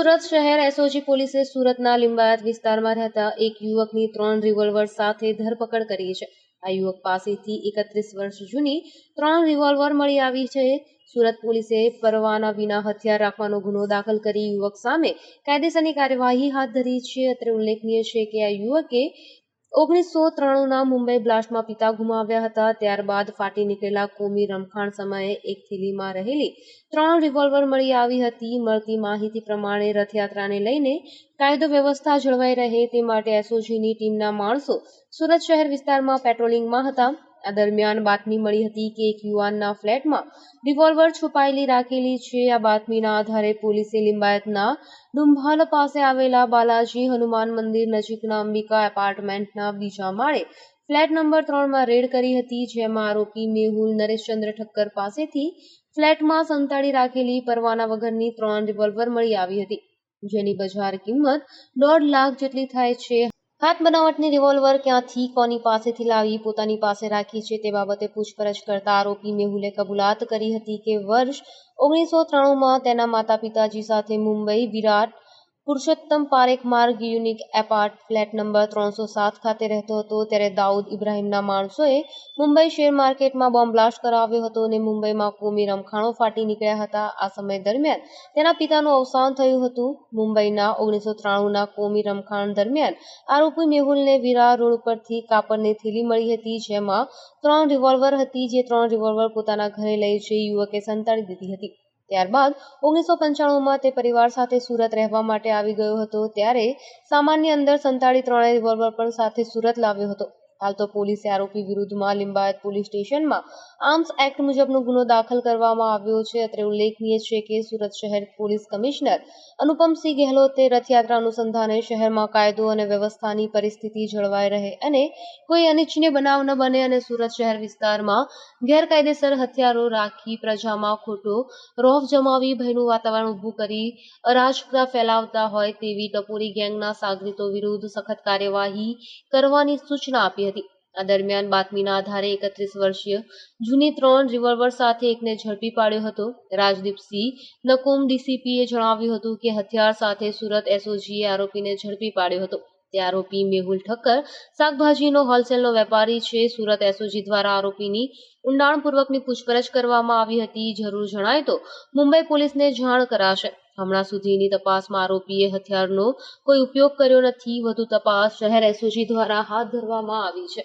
સુરત શહેર એસઓજી પોલીસે સુરતના લિંબાયત વિસ્તારમાં રહેતા એક યુવકની ત્રણ રિવોલ્વર સાથે ધરપકડ કરી છે. આ યુવક પાસેથી એકત્રીસ વર્ષ જૂની ત્રણ રિવોલ્વર મળી આવી છે. સુરત પોલીસે પરવાના વિના હથિયાર રાખવાનો ગુનો દાખલ કરી યુવક સામે કાયદેસરની કાર્યવાહી હાથ ધરી છે. અત્રે ઉલ્લેખનીય છે કે આ યુવકે ઓગણીસો ત્રાણુંના મુંબઈ બ્લાસ્ટમાં પિતા ગુમાવ્યા હતા. ત્યારબાદ ફાટી નીકળેલા કોમી રમખાણ સમયે એક થેલીમાં રહેલી ત્રણ રિવોલ્વર મળી આવી હતી. મળતી માહિતી પ્રમાણે રથયાત્રાને લઈને કાયદો વ્યવસ્થા જળવાઈ રહે તે માટે એસઓજીની ટીમના માણસો સુરત શહેર વિસ્તારમાં પેટ્રોલિંગમાં હતા. આ દરમિયાન બાતમી મળી હતી કે એક યુવાનના ફ્લેટમાં રિવોલ્વર છુપાયેલી રાખેલી છે. આ બાતમીના આધારે પોલીસે લિંબાયતના ડુંભાલ પાસે આવેલા બાલાજી હનુમાન મંદિર નજીકના અંબિકા એપાર્ટમેન્ટના બીજા માળે ફ્લેટ નંબર ત્રણમાં રેડ કરી હતી, જેમાં આરોપી મેહુલ નરેશચંદ્ર ઠક્કર પાસેથી ફ્લેટમાં સંતાડી રાખેલી પરવાના વગરની ત્રણ રિવોલ્વર મળી આવી હતી, જેની બજાર કિંમત દોઢ લાખ જેટલી થાય છે. હાથ બનાવટની રિવોલ્વર ક્યાંથી કોની પાસેથી લાવી, પોતાની પાસે રાખી છે તે બાબતે પૂછપરછ કરતા આરોપી મેહુલે કબૂલાત કરી હતી કે વર્ષ ઓગણીસો ત્રાણુંમાં તેના માતા પિતાજી સાથે મુંબઈ વિરાટ પુરુષોત્તમ પારેખ માર્ગ યુનિક એપાર્ટ, ફ્લેટ નંબર ત્રણસો સાત ખાતે રહેતો હતો. ત્યારે દાઉદ ઇબ્રાહિમના માણસોએ મુંબઈ શેર માર્કેટમાં બોમ્બ બ્લાસ્ટ કરાવ્યો હતો અને મુંબઈમાં કોમી રમખાણો ફાટી નીકળ્યા હતા. આ સમય દરમિયાન તેના પિતાનું અવસાન થયું હતું. મુંબઈના ઓગણીસો ત્રાણુંના કોમી રમખાણ દરમિયાન આરોપી મેહુલને વિરા રોડ ઉપરથી કાપડની થેલી મળી હતી, જેમાં ત્રણ રિવોલ્વર હતી, જે ત્રણ રિવોલ્વર પોતાના ઘરે લઈ જઈ યુવકે સંતાડી દીધી હતી. ત્યારબાદ ઓગણીસો પંચાણુંમાં તે પરિવાર સાથે સુરત રહેવા માટે આવી ગયો હતો. ત્યારે સામાનની અંદર સંતાડી ત્રણેય રિવોલ્વર પણ સાથે સુરત લાવ્યો હતો. હાલ તો પોલીસે આરોપી વિરુદ્ધમાં લિંબાયત પોલીસ સ્ટેશનમાં આર્મ્સ એક્ટ મુજબનો ગુનો દાખલ કરવામાં આવ્યો છે. અત્રે ઉલ્લેખનીય છે કે સુરત શહેર પોલીસ કમિશનર અનુપમસિંહ ગેહલોતે રથયાત્રા અનુસંધાને શહેરમાં કાયદો અને વ્યવસ્થાની પરિસ્થિતિ જળવાઈ રહે અને કોઈ અનિચ્છનીય બનાવ ન બને અને સુરત શહેર વિસ્તારમાં ગેરકાયદેસર હથિયારો રાખી પ્રજામાં ખોટો રોફ જમાવી, ભયનું વાતાવરણ ઊભું કરી અરાજકતા ફેલાવતા હોય તેવી ટપોરી ગેંગના સાગરીતો વિરુદ્ધ સખત કાર્યવાહી કરવાની સૂચના આપી આ દરમિયાન બાતમીના આધારે એકત્રીસ વર્ષીય જૂની ત્રણ રિવોલ્વર સાથે એકને ઝડપી પાડ્યો હતો. રાજદીપસિંહ નકુમ ડીસીપીએ જણાવ્યું હતું કે હથિયાર સાથે સુરત એસઓજીએ આરોપીને ઝડપી પાડ્યો હતો. તે આરોપી મેહુલ ઠક્કર શાકભાજીનો હોલસેલનો વેપારી છે. સુરત એસઓજી દ્વારા આરોપીની ઊંડાણપૂર્વકની પૂછપરછ કરવામાં આવી હતી. જરૂર જણાય તો મુંબઈ પોલીસને જાણ કરાશે. હમણાં સુધીની તપાસમાં આરોપીએ હથિયારનો કોઈ ઉપયોગ કર્યો નથી. વધુ તપાસ શહેર એસઓજી દ્વારા હાથ ધરવામાં આવી છે.